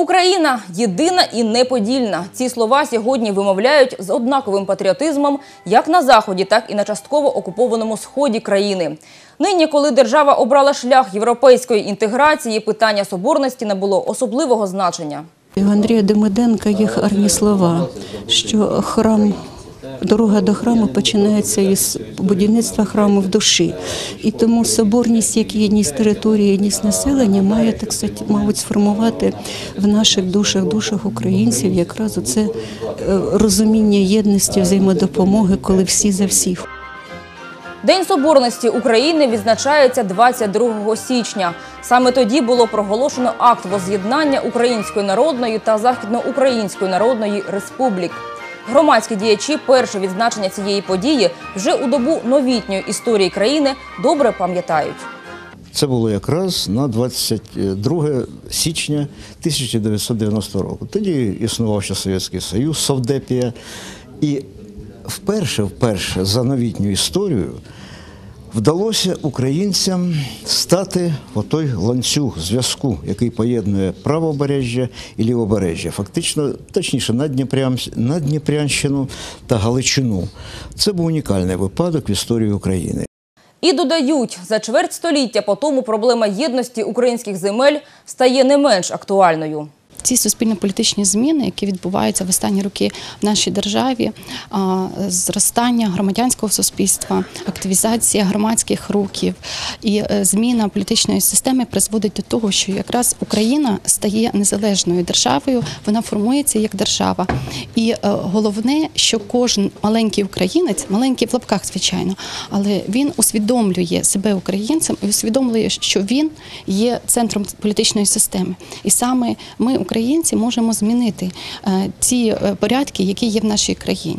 Україна єдина і неподільна. Ці слова сьогодні вимовляють з однаковим патріотизмом як на заході, так і на частково окупованому сході країни. Нині, коли держава обрала шлях європейської інтеграції, питання соборності набуло особливого значення. У Андрія Демиденка є гарні слова, що храм. Дорога до храму починається із будівництва храму в душі, і тому соборність, як єдність території, єдність населення, має так сказати, мабуть, сформувати в наших душах, душах українців якраз оце е, розуміння єдності, взаємодопомоги, коли всі за всіх. День соборності України відзначається 22 січня. Саме тоді було проголошено акт воз'єднання Української народної та Західноукраїнської народної республік. Громадські діячі перше відзначення цієї події вже у добу новітньої історії країни добре пам'ятають. Це було якраз на 22 січня 1990 року. Тоді існував ще Совєтський Союз, Совдепія. І вперше, вперше за новітню історію вдалося українцям стати в той ланцюг зв'язку, який поєднує правобережжя і лівобережжя. Фактично, точніше, Надніпрям- Надніпрянщину та Галичину. Це був унікальний випадок в історії України. І додають, за чверть століття по тому проблема єдності українських земель стає не менш актуальною. Ці суспільно-політичні зміни, які відбуваються в останні роки в нашій державі, зростання громадянського суспільства, активізація громадських рухів і е, зміна політичної системи призводить до того, що якраз Україна стає незалежною державою, вона формується як держава. І е, головне, що кожен маленький українець, маленький в лапках, звичайно, але він усвідомлює себе українцем і усвідомлює, що він є центром політичної системи. І саме ми, українці, можемо змінити ті е, порядки, які є в нашій країні.